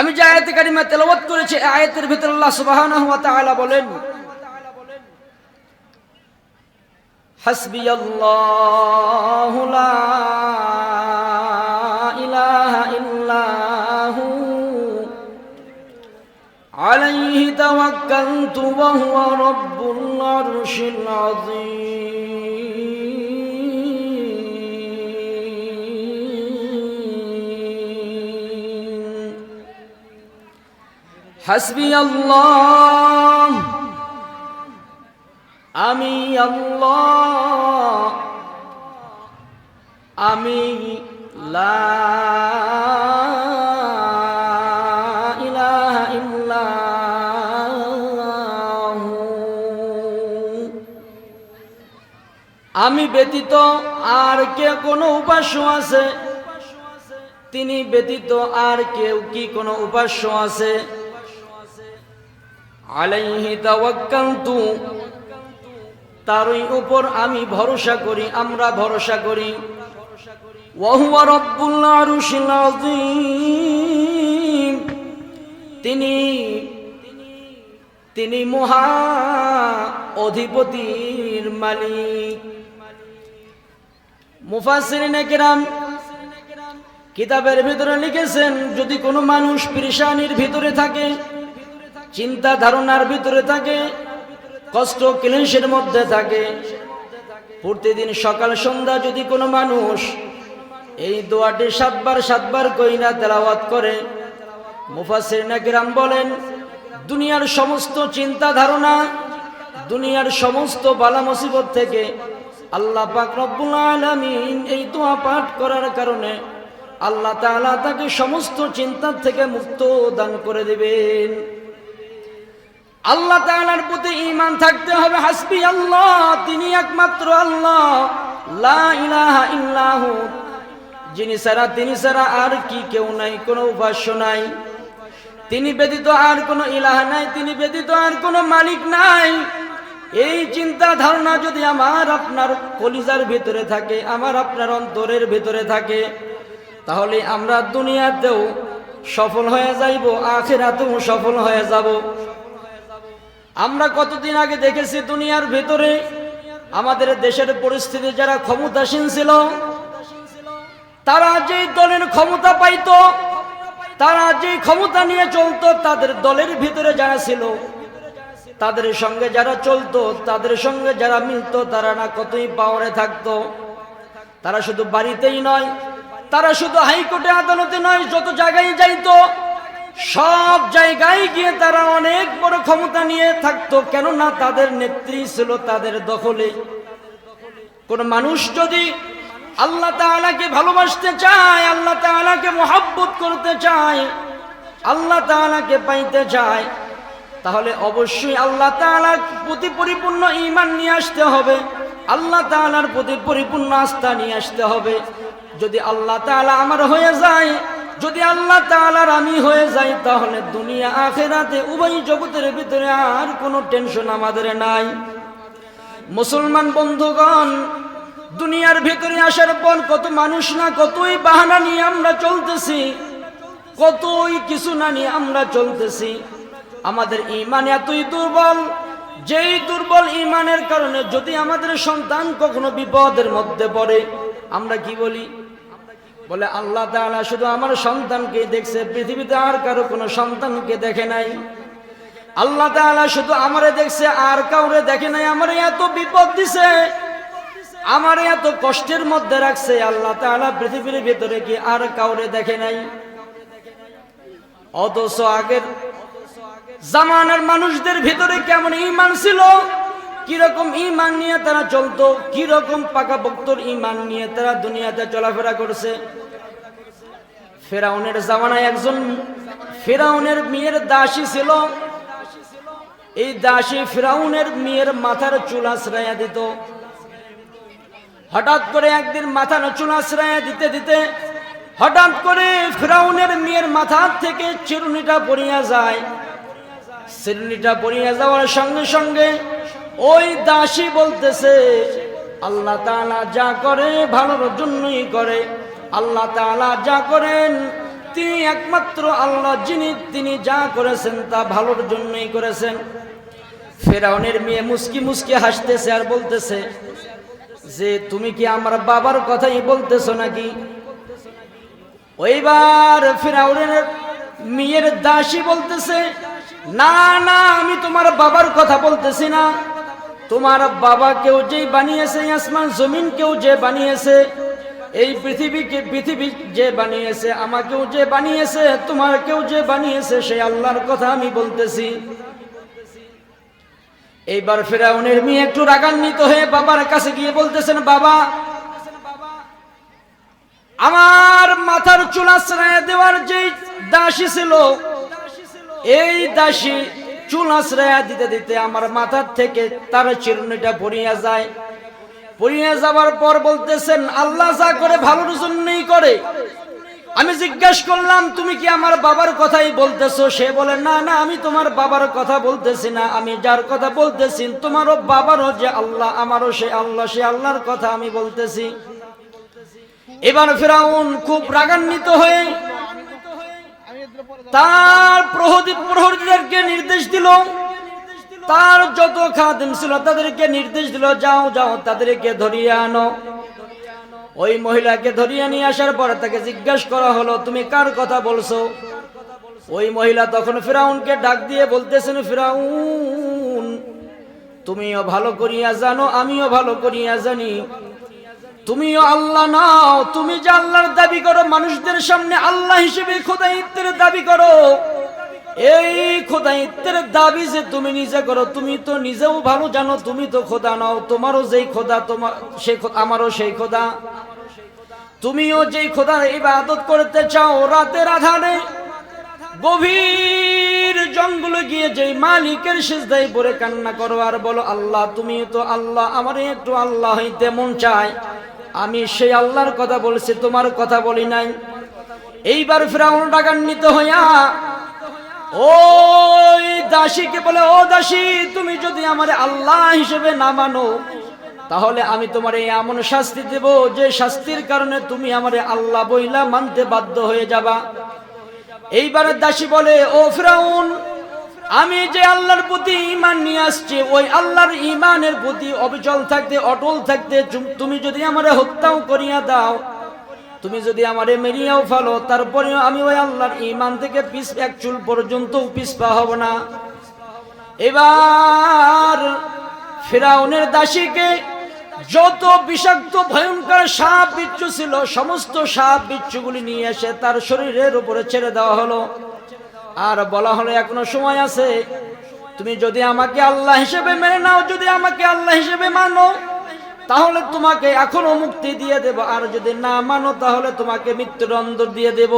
আমি যে আয়াতে কারিমা তেলাওয়াত করেছি আয়াতের ভিতরে আল্লাহ সুবহানাহু ওয়া তাআলা বলেন, হাসবিয়াল্লাহু লা ইলাহা ইল্লাহু আলাইহি তাওয়াক্কালতু ওয়া হুয়া রাব্বুল আরশিল আযীম। হাসবি আল্লাহ। আমি আল্লাহ। আমি লা ইলাহা ইল্লাহু আমি ব্যতীত আর কে কোনো উপাস্য আছে? তিনি ব্যতীত আর কেউ কি কোনো উপাস্য আছে? আলাইহি তাওয়াক্কালতু, তারই উপর আমি ভরসা করি, আমরা ভরসা করি। ওয়াহুয়া রব্বুল আরশিল আযীম। তিনি তিনি মহা অধিপতির মালিক। মুফাসসিরিন কেরাম কিতাবের ভিতরে লিখেছেন, যদি কোনো মানুষ পরিশানির ভিতরে থাকে চিন্তা ধারণার ভিতরে থাকে, কষ্ট ক্লেশের মধ্যে থাকে। প্রতিদিন সকাল সন্ধ্যা যদি কোনো মানুষ এই দোয়াটি সাতবার সাতবার কইনা তেলাওয়াত করে মুফাসির নাকিরাম বলেন, দুনিয়ার সমস্ত চিন্তা ধারণা, দুনিয়ার সমস্ত বালা মুসিবত থেকে আল্লাহ পাক রব্বুল আলামিন এই দোয়া পাঠ করার কারণে আল্লাহ তাআলা তাকে সমস্ত চিন্তার থেকে মুক্ত দান করে দিবেন। আল্লাহ তাআলার প্রতি ঈমান থাকতে হবে, হাসবি আল্লাহ, তিনি একমাত্র আল্লাহ। লা ইলাহা ইল্লাহু, যিনি ছাড়া, তিনি ছাড়া আর কি কেউ নাই, কোনো উপাস্য নাই। তিনি ব্যতীত আর কোনো ইলাহ নাই, তিনি ব্যতীত আর কোনো মালিক নাই। এই চিন্তা ধারণা যদি আমার আপনার কলিজার ভিতরে থাকে, আমার আপনার অন্তরের ভিতরে থাকে, তাহলে আমরা দুনিয়াতেও সফল হয়ে যাইব, আখেরাতেও সফল হয়ে যাব। আমরা কতদিন আগে দেখেছি দুনিয়ার ভেতরে, আমাদের দেশের পরিস্থিতি যারা ক্ষমতাসীন ছিল, তারা যে দলের ক্ষমতা পাইতো, তারা যে ক্ষমতা নিয়ে চলতো, তাদের দলের ভিতরে যারা ছিল, তাদের সঙ্গে যারা চলতো, তাদের সঙ্গে যারা মিলতো, তারা না কতই পাওয়ারে থাকতো। তারা শুধু বাড়িতেই নয়, তারা শুধু হাইকোর্টে আদালতে নয়, যত জায়গায় যাইতো সব জায়গায় গিয়ে তারা অনেক বড় ক্ষমতা নিয়ে থাকতো, কেননা তাদের নেত্রী ছিল তাদের দখলে। কোন মানুষ যদি আল্লাহ তাআলাকে ভালোবাসতে চায়, আল্লাহ তাআলাকে মোহাব্বত করতে চায়, আল্লাহ তাআলাকে পাইতে চায়, তাহলে অবশ্যই আল্লাহ তাআলার প্রতি পরিপূর্ণ ঈমান নিয়ে আসতে হবে, আল্লাহ তাআলার প্রতি পরিপূর্ণ আস্থা নিয়ে আসতে হবে। যদি আল্লাহ তাআলা আমার হয়ে যায় যদি আল্লাহ তাআলার আমি হয়ে যাই তাহলে দুনিয়া আখেরাতে উভয় জগতের ভিতরে আর কোনো টেনশন আমাদের নাই। মুসলমান বন্ধুগণ, দুনিয়ার ভিতরে আসার পর কত মানুষ না কতই বাহানা নিয়ে আমরা চলতেছি, কতই কিছু না নিয়ে আমরা চলতেছি। আমাদের ইমান এতই দুর্বল, যেই দুর্বল ইমানের কারণে যদি আমাদের সন্তান কখনো বিপদের মধ্যে পড়ে, আমরা কি বলি? বলে, আল্লাহ তাআলা শুধু আমার সন্তানকে দেখছে, পৃথিবীতে আর কারও কোনো সন্তানকে দেখে নাই। আল্লাহ তাআলা শুধু আমারে দেখছে, আর কাউরে দেখে নাই। আমারে এত বিপদ দিছে, আমার এত কষ্টের মধ্যে রাখছে। আল্লাহ তাআলা পৃথিবীর ভিতরে কি আর কাউরে দেখে নাই? অথচ আগের জামানার মানুষদের ভিতরে কেমন ইমান ছিল? কীরকম ইমান নিয়ে তারা চলতো, কীরকম পাকা বক্তর ইমান নিয়ে তারা দুনিয়াতে চলাফেরা করছে? ফেরাউনের জামানায় একজন ফেরাউনের মেয়ের দাসী ছিল। এই দাসী ফেরাউনের মেয়ের মাথার চুল আশ্রয়া দিত। হঠাৎ করে একদিন মাথার চুল আশ্রয়া দিতে দিতে হঠাৎ করে ফেরাউনের মেয়ের মাথার থেকে চিরুনিটা পড়িয়া যায়। চিরুনিটা পড়িয়া যাওয়ার সঙ্গে সঙ্গে ওই দাসী বলতেছে, আল্লাহ তাআলা যা করে ভালোর জন্যই করে। আল্লাহ তাআলা যা করেন, তিনি একমাত্র আল্লাহ যিনি, তিনি যা করেছেন তা ভালোর জন্যই করেছেন। ফেরাউনের মেয়ে মুস্কি মুস্কি হাসতেছে আর বলতেছে, যে তুমি কি আমার বাবার কথাই বলতেছো নাকি? ওইবার ফেরাউনের মেয়ের দাসী বলতেছে, না না, আমি তোমার বাবার কথা বলতেছি না। তোমার বাবা কেউ যে বানিয়েছে, আসমান জমিন কেউ যে বানিয়েছে, এই পৃথিবীকে পৃথিবী যে বানিয়েছে, আমাকেও যে বানিয়েছে তোমার কেউ যে বানিয়েছে সেই আল্লাহর কথা আমি বলতেছি। এইবার ফেরাউনের মেয়ে একটু রাগান্বিত হয়ে বাবার কাছে গিয়ে বলতেছেন, বাবা, আমার মাথার চুল আশ্রয় দেওয়ার যে দাসী ছিল, এই দাসী চুল আশ্রয় দিতে দিতে আমার মাথার থেকে তার চিরুনিটা পড়িয়া যায়। পড়িয়ে যাওয়ার পর বলতেছেন, আল্লাহ যা করে ভালোর জন্যই করে। আমি জিজ্ঞেস করলাম, তুমি কি আমার বাবার কথাই বলতেছো? সে বলে, না না, আমি তোমার বাবার কথা বলতেছি না। আমি যার কথা বলতেছি, তোমারও বাবারও যে আল্লাহ, আমারও সে আল্লাহ, সে আল্লাহর কথা আমি বলতেছি। এবার ফেরাউন খুব রাগান্বিত হয়ে তার প্রহদী প্রহরীদেরকে নির্দেশ দিল। তার যত খাদিম ছিল তাদেরকে নির্দেশ দিল, যাও যাও, তাদেরকে ধরিয়ে আনো। ওই মহিলাকে ধরিয়ে নিয়ে আসার পর তাকে জিজ্ঞাসা করা হলো, তুমি কার কথা বলছো? ওই মহিলা তখন ফেরাউনকে ডাক দিয়ে বলতেছেন, ফেরাউন, তুমিও ভালো করিয়া জানো, আমিও ভালো করিয়া জানি। তুমিও আল্লাহ নাও, তুমি যে আল্লাহর দাবি করো, মানুষদের সামনে আল্লাহ হিসেবে খোদাইত্বের দাবি করো। এই খোদাইত্বের দাবি যে তুমি নিজে করো, তুমি তো নিজেও ভালো জানো, তুমি তো খোদা নাও, তোমারও যেই খোদা তোমার সেই আমারও সেই খোদা। তুমিও যেই খোদার ইবাদত করতে চাও, রাতের আধারে গভীর জঙ্গলে গিয়ে যেই মালিকের সিজদায় পড়ে কান্না করো আর বলো, আল্লাহ তুমি তো আল্লাহ আমার একটু আল্লাহ হইতে মন চায়। আমি সেই আল্লাহর কথা বলছি, তোমার কথা বলি নাই। এইবার ফেরাউন ডাকান্বিত হইয়া, ওই দাসীকে বলে, ও দাসী, তুমি যদি আমার আল্লাহ হিসেবে না মানো, তাহলে আমি তোমার এই এমন শাস্তি দেব যে শাস্তির কারণে তুমি আমার আল্লাহ বইলা মানতে বাধ্য হয়ে যাবা। এইবারে দাসী বলে, ও ফ্রাউন, আমি যে আল্লাহর প্রতি ইমান নিয়ে আসছি, ওই আল্লাহর ইমানের প্রতি অবিচল থাকতে, অটল থাকতে তুমি যদি আমারে হত্যাও করিয়া দাও, তুমি যদি আমারে মেরিয়াও ফেলো, তারপরেও আমি ওই আল্লাহর ইমান থেকে পিস এক চুল পর্যন্ত পিসপা হব না। এবার ফেরাউনের দাসীকে যত বিষাক্ত, ভয়ঙ্কর সাপ বিচ্ছু ছিল, সমস্ত সাপ বিচ্ছুগুলি নিয়ে এসে তার শরীরের উপরে ছেড়ে দেওয়া হলো। আর বলা হলো, এখনও সময় আছে। তুমি যদি আমাকে আল্লাহ হিসেবে মেনে নাও, যদি আমাকে আল্লাহ হিসেবে মানো, তাহলে তোমাকে এখনও মুক্তি দিয়ে দেব। আর যদি না মানো, তাহলে তোমাকে মৃত্যুদণ্ড দিয়ে দেব।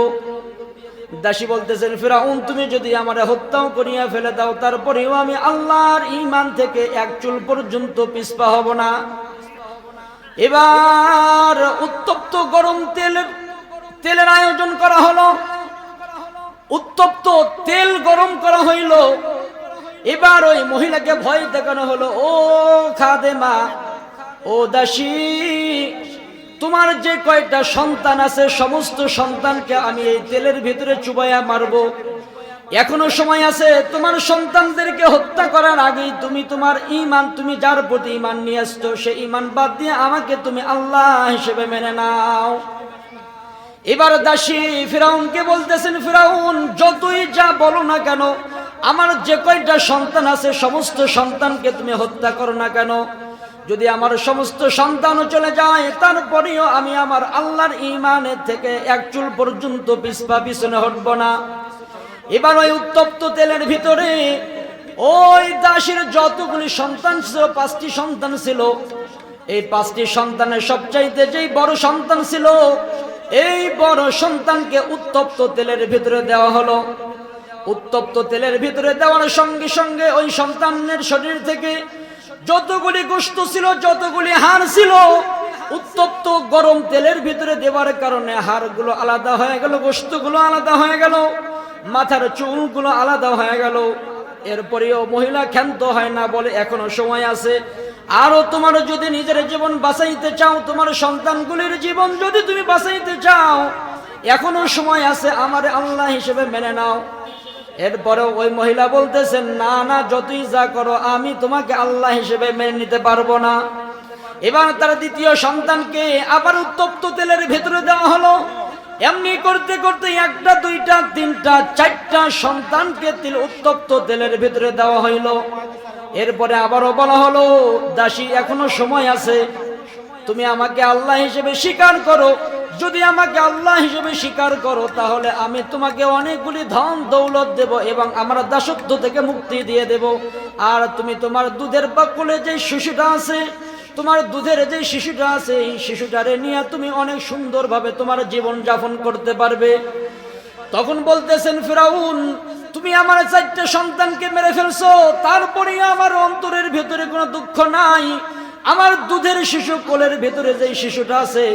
দাসী বলতেছেন, ফিরাউন, তুমি যদি আমার হত্যাও করিয়া ফেলে দাও, তারপরেও আমি আল্লাহর ইমান থেকে এক চুল পর্যন্ত পিসপা হব না। এবার উত্তপ্ত গরম তেলের তেলের আয়োজন করা হলো। উত্তপ্ত তেল গরম করা হইল। এবার ওই মহিলাকে ভয় দেখানো হলো, ও খাদেমা, ও দাসী, তোমার যে কয়টা সন্তান আছে, সমস্ত সন্তানকে আমি এই তেলের ভিতরে চুবাইয়া মারবো। এখনও সময় আছে, তোমার সন্তানদেরকে হত্যা করার আগেই তুমি তোমার ইমান তুমি যার প্রতি ইমান নিয়ে আসতো সেই ইমান বাদ দিয়ে আমাকে তুমি আল্লাহ হিসেবে মেনে নাও। এবার দাসী ফিরাউনকে বলতেছেন, ফিরাউন, যতই যা বলো না কেন, আমার যে কয়টা সন্তান আছে, সমস্ত সন্তানকে তুমি হত্যা করো না কেন? যদি আমার সমস্ত সন্তানও চলে যায়, তারপরেও আমি আমার আল্লাহর ইমানের থেকে এক চুল পর্যন্ত পিসপা পিছনে হটব না। এবার ওই উত্তপ্ত তেলের ভিতরে ওই দাসীর যতগুলি সন্তান ছিল, পাঁচটি সন্তান ছিল, এই পাঁচটি সন্তানের সবচাইতে যেই বড় সন্তান ছিল, এই বড় সন্তানকে উত্তপ্ত তেলের ভিতরে দেওয়া হলো। উত্তপ্ত তেলের ভিতরে দেওয়ার সঙ্গে সঙ্গে ওই সন্তানের শরীর থেকে যতগুলি গোস্ত ছিল, যতগুলি হাড় ছিল, উত্তপ্ত গরম তেলের ভিতরে দেওয়ার কারণে হাড়গুলো আলাদা হয়ে গেল গোস্তগুলো আলাদা হয়ে গেল। মাথার চুলগুলো আলাদা হয়ে গেল। এরপরেও মহিলা ক্ষান্ত হয় না বলে এখনও সময় আছে। আরও তোমার যদি নিজের জীবন বাঁচাইতে চাও, তোমার সন্তানগুলির জীবন যদি তুমি বাঁচাইতে চাও, এখনও সময় আছে আমার আল্লাহ হিসেবে মেনে নাও। এরপরে ওই মহিলা বলতেছেন না না, যতই যা করো, আমি তোমাকে আল্লাহ হিসেবে মেনে নিতে পারব না। এবার তার দ্বিতীয় সন্তানকে আবার উত্তপ্ত তেলের ভেতরে দেওয়া হলো। এমনি করতে করতে একটা, দুইটা, তিনটা, চারটা সন্তানকে তিল উত্তপ্ত তেলের ভিতরে দেওয়া হইল। এরপরে আবারও বলা হলো, দাসী, এখনও সময় আছে। তুমি আমাকে আল্লাহ হিসেবে স্বীকার করো। যদি আমাকে আল্লাহ হিসেবে স্বীকার করো, তাহলে আমি তোমাকে অনেকগুলি ধন, দৌলত দেব এবং আমার দাসত্ব থেকে মুক্তি দিয়ে দেব। আর তুমি তোমার দুধের বাকুলে যে শিশুটা আছে তোমার দুধের যে শিশুটা আছে, এই শিশুটারে নিয়ে তুমি অনেক সুন্দরভাবে তোমার জীবন যাপন করতে পারবে। তখন বলতেছেন, ফিরাউন, তুমি আমার চারটে সন্তানকে মেরে ফেলছো তারপরে আমার অন্তরের ভেতরে কোনো দুঃখ নাই। আমার দুধের শিশু কোলের ভেতরে যে শিশুটা আছে,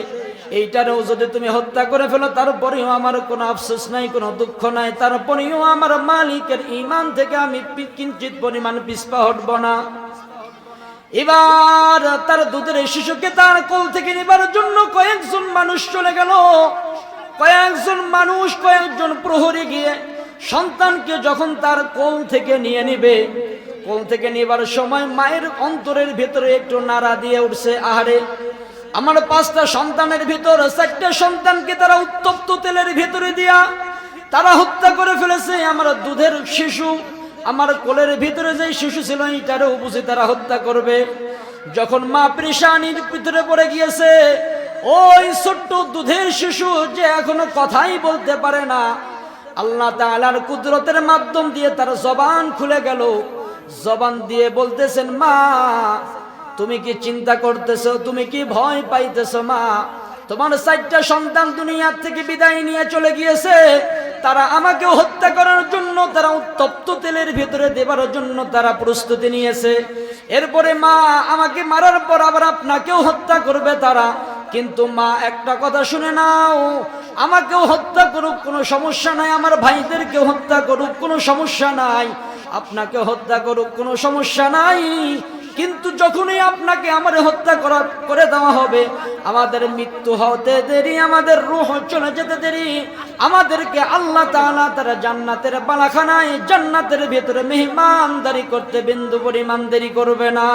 এইটারেও যদি তুমি হত্যা করে ফেলো, তারপরেও আমার কোনো আফসোস নাই, কোনো দুঃখ নাই। তারপরেও আমার মালিকের ইমান থেকে আমি কিঞ্চিত পরিমাণ পিসপা হটব না। এবার তার দুধের শিশুকে তার কোল থেকে নেবার জন্য কয়েকজন মানুষ চলে গেল। কয়েকজন মানুষ, কয়েকজন প্রহরে গিয়ে সন্তানকে যখন তার কোল থেকে নিয়ে নিবে, কোল থেকে নেবার সময় মায়ের অন্তরের ভিতরে একটু নাড়া দিয়ে উঠছে, আহারে, আমার পাঁচটা সন্তানের ভিতর চারটা সন্তানকে তারা উত্তপ্ত তেলের ভিতরে দিয়া তারা হত্যা করে ফেলেছে, আমার দুধের শিশু কোলের ভিতরে যে শিশু ছিল, এইটারও বুঝে তারা হত্যা করবে। যখন মা পৃষানির ভিতরে পড়ে গিয়েছে, ওই ছোট্ট দুধের শিশু যে এখনও কথাই বলতে পারে না, আল্লাহ তাআলার কুদরতের মাধ্যম দিয়ে তার জবান খুলে গেল। জবান দিয়ে বলতেছেন, মা, তুমি কি চিন্তা করতেছো? তুমি কি ভয় পাইতেছো, মা? তোমার চারটা সন্তান দুনিয়ার থেকে বিদায় নিয়ে চলে গিয়েছে। তারা আমাকেও হত্যা করার জন্য, তারা উত্তপ্ত তেলের ভিতরে দেবার জন্য তারা প্রস্তুতি নিয়েছে। এরপরে মা আমাকে মারার পর আবার আপনাকেও হত্যা করবে তারা। কিন্তু মা একটা কথা শুনে নাও, আমাকেও হত্যা করুক, কোনো সমস্যা নাই। আমার ভাইদেরকেও হত্যা করুক, কোনো সমস্যা নাই। আপনাকে হত্যা করুক, কোনো সমস্যা নাই। কিন্তু যখনই আপনাকে আমার হত্যা করা, করে দেওয়া হবে, আমাদের মৃত্যু হতে দেরি, আমাদের রুহ চলে যেতে দেরি। আমাদেরকে আল্লাহ তাআলা তারা জান্নাতের বালাখানায়, জান্নাতের ভেতরে মেহমানদারি করতে বিন্দু পরিমাণ দেরি করবে না।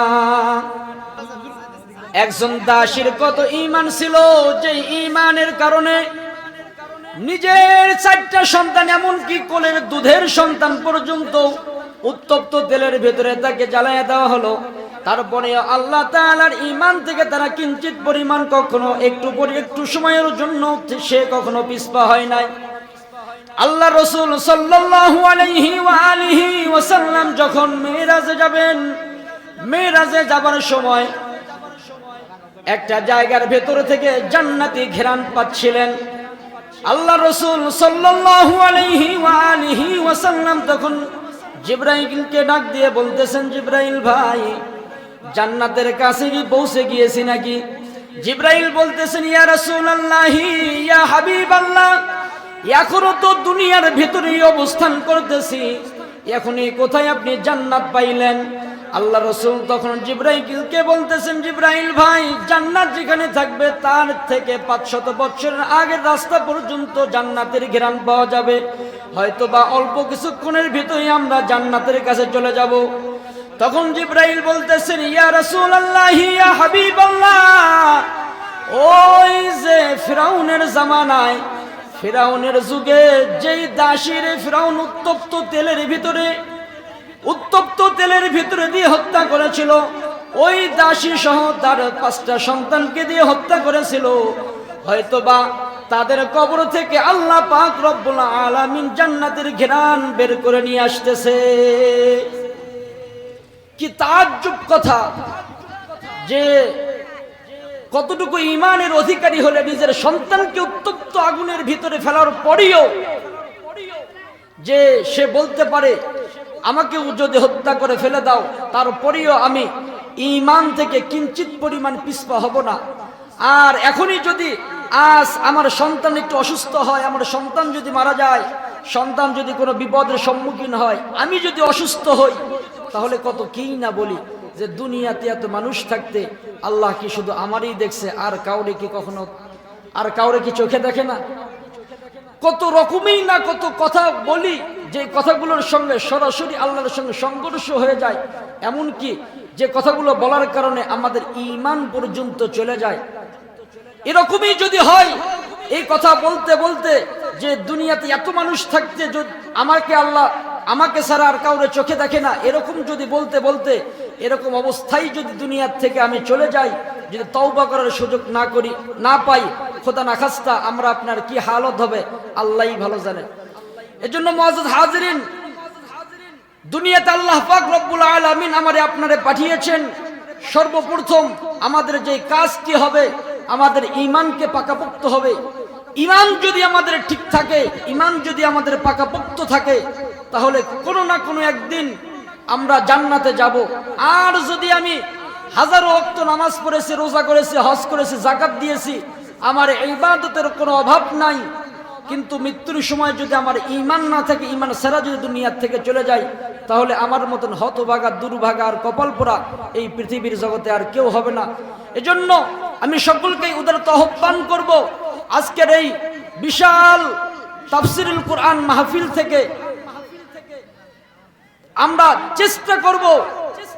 একজন দাসীর কত ইমান ছিল যে ইমানের কারণে নিজের চারটা সন্তান, এমনকি কোলের দুধের সন্তান পর্যন্ত উত্তপ্ত তেলের ভেতরে তাকে জ্বালাইয়া দেওয়া হলো। তারপরে আল্লাহ তাআলার ইমান থেকে তারা কিঞ্চিত পরিমাণ কখনো একটু পরি একটু সময়ের জন্য সে কখনো পিছপা হয় নাই। আল্লাহ রসুল ওয়াসাল্লাম যখন মেরাজে যাবেন মেরাজে যাবার সময় একটা জায়গার ভেতর থেকে জান্নাতি ঘেরান পাচ্ছিলেন। আল্লাহ রসুল আলিহি ওয়াসাল্লাম তখন জিব্রাইলকে ডাক দিয়ে বলতেছেন, জিব্রাইল ভাই জান্নাতের কাছে কি পৌঁছে গিয়েছি নাকি? জিব্রাইল বলতেছেন, ইয়া রাসূলুল্লাহি, ইয়া হাবিবাল্লাহ, এখনও তো দুনিয়ার ভিতরেই অবস্থান করতেছি। এখনই কোথায় আপনি জান্নাত পাইলেন? আল্লাহ রসুল তখন জিব্রাইলকে বলতেছেন, জিব্রাইল ভাই, জান্নাত যেখানে থাকবে, তার থেকে পাঁচশত বছরের আগের রাস্তা পর্যন্ত জান্নাতের ঘেরান পাওয়া যাবে। হয়তো বা অল্প কিছুক্ষণের ভিতরেই আমরা জান্নাতের কাছে চলে যাব। তখন জিব্রাইল বলতেছেন, ইয়া রাসূলুল্লাহ, ইয়া হাবিবাল্লাহ। ওই যে ফিরাউনের জামানায়, ফিরাউনের যুগে যেই দাসীর ফিরাউন উত্তপ্ত তেলের ভিতরে, উত্তপ্ত তেলের ভিতরে দিয়ে হত্যা করেছিল, ওই দাসী সহ তার পাঁচটা সন্তানকে দিয়ে হত্যা করেছিল। হয়তোবা তাদের কবর থেকে আল্লাহ পাক রব্বুল আলামিন জান্নাতের ঘেরান বের করে নিয়ে আসতেছে। কি তাজ্জব কথা? যে কতটুকু ইমানের অধিকারী হলে নিজের সন্তানকে উত্তপ্ত আগুনের ভিতরে ফেলার পরেও যে সে বলতে পারে, আমাকে যদি হত্যা করে ফেলে দাও, তারপরেও আমি ইমান থেকে কিঞ্চিত পরিমাণ পিছপা হব না। আর এখনই যদি আজ আমার সন্তান একটু অসুস্থ হয়, আমার সন্তান যদি মারা যায়, সন্তান যদি কোনো বিপদের সম্মুখীন হয়, আমি যদি অসুস্থ হই তাহলে কত কি না বলি যে দুনিয়াতে এত মানুষ থাকতে আল্লাহ কি শুধু আমারই দেখছে, আর কাউরে কি কখনো, আর কাউরে কি চোখে দেখে না? কত রকমই না কত কথা বলি যে কথাগুলোর সঙ্গে সরাসরি আল্লাহর সঙ্গে সংঘর্ষ হয়ে যায় এমন কি যে কথাগুলো বলার কারণে আমাদের ইমান পর্যন্ত চলে যায়। এরকমই যদি হয়, এই কথা বলতে বলতে যে দুনিয়াতে এত মানুষ থাকতে আমাকে আল্লাহ আমাকে ছাড়া আর কাউরে চোখে দেখে না। এরকম যদি বলতে বলতে, এরকম অবস্থায় যদি দুনিয়ার থেকে আমি চলে যাই, যদি তওবা করার সুযোগ না করি, না পাই, খোদা না খাস্তা আমরা আপনার কি হালত হবে? আল্লাহই ভালো জানে। এজন্য মহাজুদ হাজরিন, দুনিয়াতে আল্লাহ পাক রব্বুল আলামিন আমারে আপনারে পাঠিয়েছেন। সর্বপ্রথম আমাদের যে কাজটি হবে, আমাদের ইমানকে পাকাপোক্ত হবে। ইমান যদি আমাদের ঠিক থাকে ইমান যদি আমাদের পাকাপোক্ত থাকে তাহলে কোনো না কোনো একদিন আমরা জান্নাতে যাব। আর যদি আমি হাজারো অক্ত নামাজ পড়েছি, রোজা করেছি, হজ করেছি জাকাত দিয়েছি, আমার ইবাদতের কোনো অভাব নাই। কিন্তু মৃত্যুর সময় যদি আমার ইমান না থাকে ইমান সেরা যদি দুনিয়ার থেকে চলে যায়, তাহলে আমার মতন হতভাগা, দুর্ভাগা আর কপাল পোড়া এই পৃথিবীর জগতে আর কেউ হবে না। এজন্য আমি সকলকেই উদারত আহ্বান করব, আজকের এই বিশাল তাফসিরুল কোরআন মাহফিল থেকে আমরা চেষ্টা করব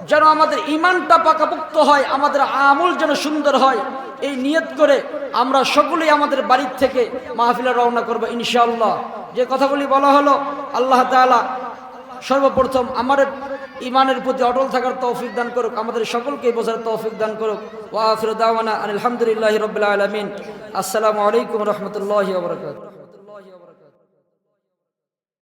যেন আমাদের ইমানটা পাকাপোক্ত হয়, আমাদের আমল যেন সুন্দর হয়। এই নিয়ত করে আমরা সকলেই আমাদের বাড়ির থেকে মাহফিলে রওনা করব ইনশাআল্লাহ। যে কথাগুলি বলা হলো, আল্লাহ তাআলা সর্বপ্রথম আমার ইমানের প্রতি অটল থাকার তৌফিক দান করুক, আমাদের সকলকে বোঝার তৌফিক দান করুক। ওয়া আখিরু দাওয়ানা আলহামদুলিল্লাহি রাব্বিল আলামিন। আসসালামু আলাইকুম রহমতুল্লাহি ওয়া বারাকাতুহু।